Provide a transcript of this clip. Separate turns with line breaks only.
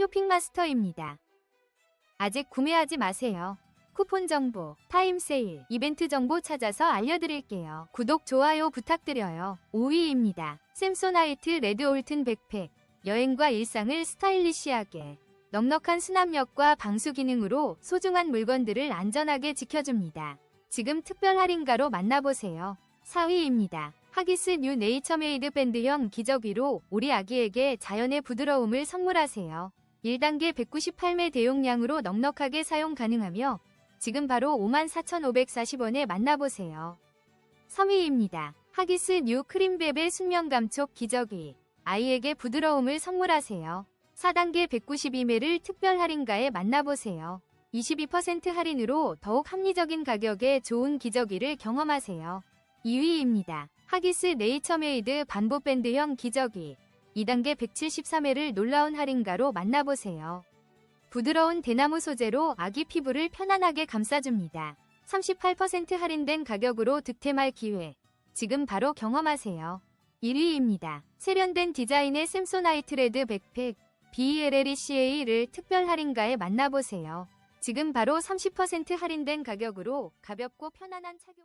쇼핑마스터입니다. 아직 구매하지 마세요. 쿠폰 정보, 타임 세일, 이벤트 정보 찾아서 알려드릴게요. 구독, 좋아요 부탁드려요. 5위입니다. 샘소나이트 레드 올튼 백팩. 여행과 일상을 스타일리시하게. 넉넉한 수납력과 방수 기능으로 소중한 물건들을 안전하게 지켜줍니다. 지금 특별 할인가로 만나보세요. 4위입니다. 하기스 뉴 네이처메이드 밴드형 기저귀로 우리 아기에게 자연의 부드러움을 선물하세요. 1단계 198매 대용량으로 넉넉하게 사용 가능하며 지금 바로 54,540원에 만나보세요. 3위입니다. 하기스 뉴 크림베베 순면 감촉 기저귀. 아이에게 부드러움을 선물하세요. 4단계 192매를 특별 할인가에 만나보세요. 22% 할인으로 더욱 합리적인 가격에 좋은 기저귀를 경험하세요. 2위입니다. 하기스 네이처메이드 반보밴드형 기저귀. 2단계 173회를 놀라운 할인가로 만나보세요. 부드러운 대나무 소재로 아기 피부를 편안하게 감싸줍니다. 38% 할인된 가격으로 득템할 기회. 지금 바로 경험하세요. 1위입니다. 세련된 디자인의 샘소나이트 레드 백팩 BLLECA를 특별 할인가에 만나보세요. 지금 바로 30% 할인된 가격으로 가볍고 편안한 착용